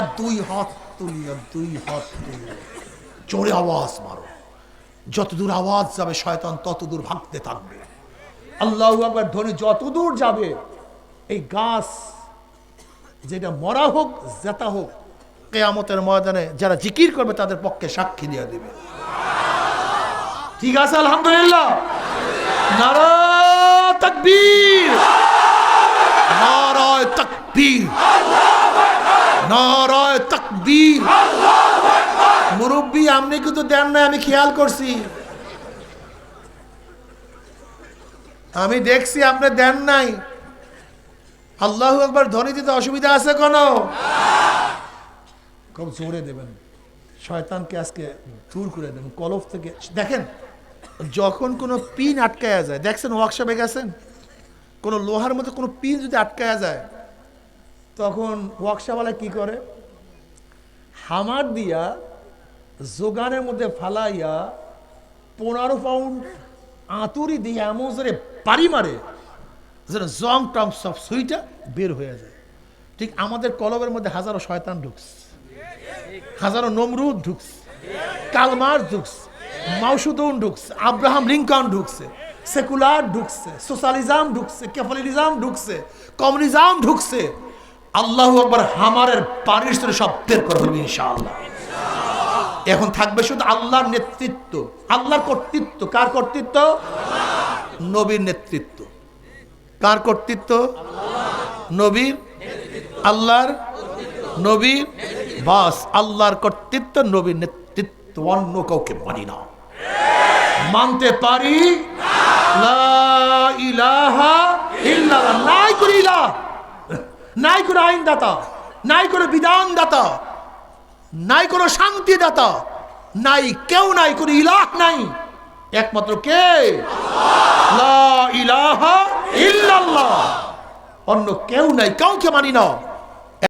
তুলিয়া দুই হাত তুলিয়া দুই হাত তুলিয়া জোরে আওয়াজ মারো। যত দূর আওয়াজ যাবে শয়তান তত দূর ভাগতে থাকবে। আল্লাহ একবার ধ্বনি যত দূর যাবে, এই গাছ যেটা মরা হোক জেতা হোক, কেয়ামতের ময়দানে যারা জিকির করবে, তাদের পক্ষে সাক্ষী দিয়ে দেবে। ঠিক আছে, আলহামদুলিল্লাহ। নারা তাকবীর। নারায় তাকবীর। নারায় তাকবীর। মুরব্বী, আপনি কিন্তু দেন না আমি খেয়াল করছি। আমি দেখছি আপনি দেন নাই। আল্লাহ একবার ধ্বনি দিতে অসুবিধা আছে কোনো? খুব জোরে দেবেন। শয়তানকে আজকে দূর করে দেবেন কলফ থেকে। দেখেন, যখন কোনো পিন আটকায়া যায়, দেখছেন ওয়ার্কশপে গেছেন? কোনো লোহার মধ্যে কোনো পিন যদি আটকায়া যায় তখন ওয়ার্কশপওয়ালা কি করে? হামার দিয়া জোগানের মধ্যে ফালাইয়া পনেরো পাউন্ড আতুরি দিয়ে এমন জোরে পারি মারে, যেন জং টং সব সুইটা বের হয়ে যায়। ঠিক আমাদের কলবের মধ্যে হাজারো শয়তান ঢুকছে, হাজারো নমরুদ ঢুকছে কালমার ঢুকছে মাউসুদৌন ঢুকছে, আব্রাহাম লিঙ্কন ঢুকছে, সেকুলার ঢুকছে, সোশ্যালিজম ঢুকছে, ক্যাপিটালিজম ঢুকছে, কমিউনিজম ঢুকছে আল্লাহ একবার হামারের স্তরে সব বের করে ফেলবে ইনশাআল্লাহ। এখন থাকবে শুধু আল্লাহর নেতৃত্ব। আল্লাহর কর্তৃত্ব, কার কর্তৃত্ব? নবীর নেতৃত্ব। কার কর্তৃত্ব? নবীর আল্লাহর নবীর বাস। আল্লাহর কর্তৃত্ব, নবীর নেতৃত্ব, অন্য কাউকে মানি না। মানতে পারি? লা ইলাহা ইল্লাল্লাহ। নাই করে ইলাহ নাই কোনো আইনদাতা, নাই কোনো বিধানদাতা, নাই কোনো শান্তিদাতা, নাই কেউ নাই, কোনো ইলাহ নাই। একমাত্র কে? ইলাহা ইল্লাল্লাহ। অন্য কেউ নাই, কাউকে মানি না।